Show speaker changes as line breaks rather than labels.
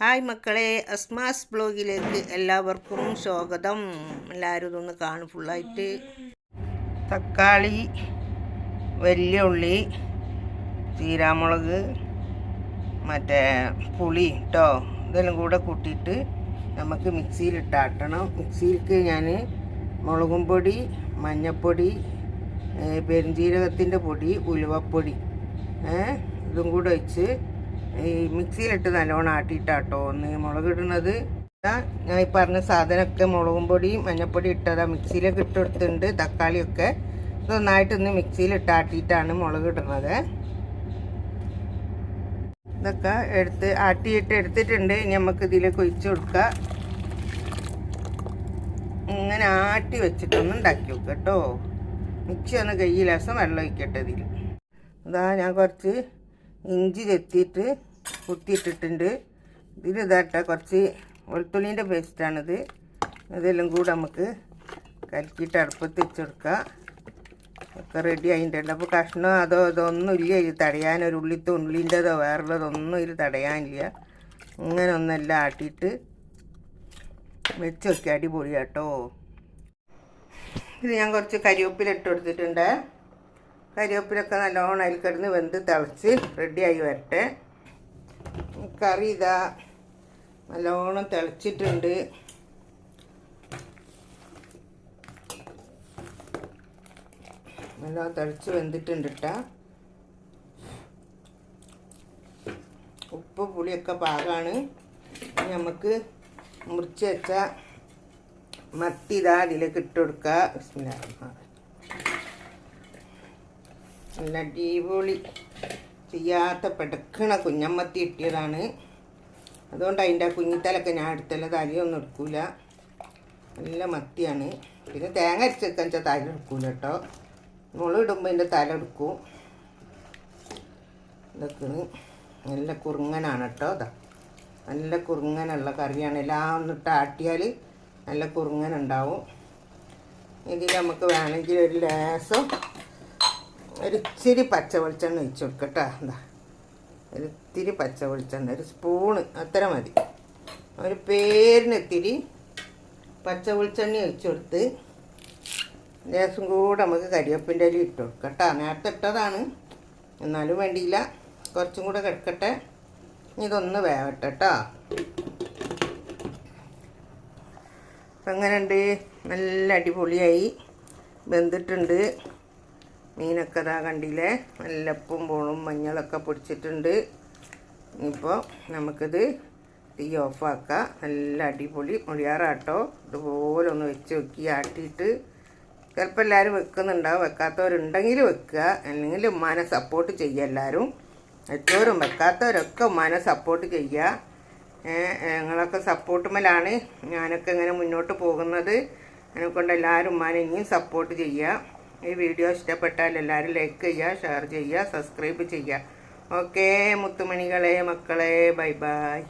Hi മക്കളെ അസ്മാസ് ബ്ലോഗിലേക്ക് എല്ലാവർക്കും സ്വാഗതം. എല്ലാവരും ഇതൊന്ന് കാണും ഫുള്ളായിട്ട് തക്കാളി വലിയ ഉള്ളി ചീരാമുളക് മറ്റേ പുളി കേട്ടോ ഇതെല്ലാം കൂടെ കൂട്ടിയിട്ട് നമുക്ക് മിക്സിയിലിട്ടാട്ടണം മിക്സിയിലേക്ക് ഞാൻ മുളകും പൊടി മഞ്ഞൾപ്പൊടി പെരുംജീരകത്തിന്റെ പൊടി ഉലുവപ്പൊടി ഇതും കൂടെ വെച്ച് ഈ മിക്സിയിലിട്ട് നല്ലോണം ആട്ടിയിട്ടാട്ടോ ഒന്ന് മുളക് ഇടുന്നത്. ഞാൻ ഈ പറഞ്ഞ സാധനമൊക്കെ മുളകും പൊടി മഞ്ഞപ്പൊടി ഇട്ടതാ മിക്സിയിലൊക്കെ ഇട്ടെടുത്തിട്ടുണ്ട് തക്കാളിയൊക്കെ. നന്നായിട്ട് ഒന്ന് മിക്സിയിലിട്ട് ആട്ടിയിട്ടാണ് മുളക് ഇടുന്നത്. ഇതൊക്കെ എടുത്ത് ആട്ടിയിട്ട് എടുത്തിട്ടുണ്ട്. ഇനി നമുക്ക് ഇതിലേക്ക് ഒഴിച്ചു കൊടുക്കാം. ഇങ്ങനെ ആട്ടി വെച്ചിട്ടൊന്ന് ഉണ്ടാക്കി വെക്കുക കേട്ടോ. മിക്സി ഒന്ന് കയ്യിലാസം വെള്ളം ഒഴിക്കട്ടെ ഇതിൽ. ഇതാ ഞാൻ കുറച്ച് ഇഞ്ചി ചെത്തിയിട്ട് കുത്തിയിട്ടിട്ടുണ്ട്. ഇതിൽ ഇതാട്ട കുറച്ച് വെളുത്തുള്ളീന്റെ പേസ്റ്റാണിത് ഇതെല്ലാം കൂടെ നമുക്ക് കലക്കിയിട്ട് അടുപ്പത്ത് വെച്ചെടുക്കുക ഒക്കെ റെഡി ആയിട്ടുണ്ട്. അപ്പോൾ കഷ്ണം അതോ ഇതൊന്നും ഇല്ല ഇത് തടയാൻ ഒരു ഉള്ളിത്തെ ഉള്ളിന്റെതോ വേറുള്ളതൊന്നും ഇതിൽ തടയാനില്ല. ഇങ്ങനെ ഒന്നെല്ലാം ആട്ടിയിട്ട് വെച്ച് വെക്കുക അടിപൊളി കേട്ടോ ഇത് ഞാൻ കുറച്ച് കരിവേപ്പില ഇട്ട് കൊടുത്തിട്ടുണ്ട്. കരിവേപ്പിലൊക്കെ നല്ലോണം അതിൽ കിടന്ന് വെന്ത് തിളച്ച് റെഡിയായി വരട്ടെ. കറി ഇതാ നല്ലോണം തിളച്ചിട്ടുണ്ട്. നല്ലോണം തിളച്ച് വെന്തിട്ടുണ്ട് കേട്ടാ ഉപ്പ് പുളിയൊക്കെ പാകമാണ് നമുക്ക് മുറിച്ച് വെച്ച മത്തി ഇതാ അതിലേക്ക് ഇട്ട് കൊടുക്കുക നല്ല അടിപൊളി ചെയ്യാത്ത പെടക്കണ കുഞ്ഞമ്മത്തി കിട്ടിയതാണ്. അതുകൊണ്ട് അതിന്റെ ആ കുഞ്ഞിത്തലൊക്കെ ഞാൻ എടുത്തല്ല തരിയൊന്നും എടുക്കൂല. നല്ല മത്തിയാണ്. പിന്നെ തേങ്ങ അരച്ചെടുക്കാൻ വെച്ചാൽ തല എടുക്കൂല കേട്ടോ. മുളക് ഇടുമ്പോൾ അതിന്റെ തല എടുക്കും. ഇതൊക്കെ നല്ല കുറുങ്ങനാണ് കേട്ടോ അതാ നല്ല കുറുങ്ങനുള്ള കറിയാണ്. എല്ലാം ഒന്നിട്ട് ആട്ടിയാൽ നല്ല കുറുങ്ങനുണ്ടാവും. ഇതിൽ നമുക്ക് വേണമെങ്കിൽ ഒരു ലേസം ഒരു ഇച്ചിരി പച്ച വെളിച്ചെണ്ണ ഒഴിച്ചു കൊടുക്കട്ടോ. എന്താ ഒരു ഇത്തിരി പച്ച വെളിച്ചെണ്ണ ഒരു സ്പൂണ് അത്ര മതി. ഒരു പേരിന് ഇത്തിരി പച്ച വെളിച്ചെണ്ണ ഒഴിച്ചു കൊടുത്ത് ലേശം കൂടെ നമുക്ക് കരിവേപ്പിന്റെ ഇല ഇട്ട് കൊടുക്കട്ട. നേരത്തെ ഇട്ടതാണ് എന്നാലും വേണ്ടിയില്ല. കുറച്ചും കൂടെ കിടക്കട്ടെ. ഇതൊന്ന് വേവട്ടെ കേട്ടോ അപ്പം എങ്ങനെയുണ്ട്? നല്ല അടിപൊളിയായി. വെന്തിട്ടുണ്ട്. മീനൊക്കെ ഇതാ കണ്ടില്ലേ? നല്ല ഉപ്പും പോളും മഞ്ഞളൊക്കെ പൊടിച്ചിട്ടുണ്ട്. ഇനിയിപ്പോൾ നമുക്കിത് തീ ഓഫാക്കാം. നല്ല അടിപൊളി മുഴിയാറാട്ടോ ഇതുപോലെ ഒന്ന് വെച്ച് വെക്കി ആട്ടിയിട്ട്. ചിലപ്പോൾ എല്ലാവരും വെക്കുന്നുണ്ടാവും. വെക്കാത്തവരുണ്ടെങ്കിൽ വെക്കുക. അല്ലെങ്കിൽ ഉമ്മാനെ സപ്പോർട്ട് ചെയ്യുക എല്ലാവരും വെച്ചവരും വെക്കാത്തവരൊക്കെ ഉമ്മാനെ സപ്പോർട്ട് ചെയ്യുക. ഞങ്ങളൊക്കെ ഞങ്ങളൊക്കെ സപ്പോർട്ടുമലാണ് ഞാനൊക്കെ ഇങ്ങനെ മുന്നോട്ട് പോകുന്നത്. അതിനെക്കൊണ്ട് എല്ലാവരും ഉമ്മാനെ ഇനിയും സപ്പോർട്ട് ചെയ്യുക. ഈ വീഡിയോ ഇഷ്ടപ്പെട്ടാൽ എല്ലാവരും ലൈക്ക് ചെയ്യുക ഷെയർ ചെയ്യുക സബ്സ്ക്രൈബ് ചെയ്യുക. ഓക്കേ മുത്തുമണികളെ മക്കളെ ബൈ ബൈ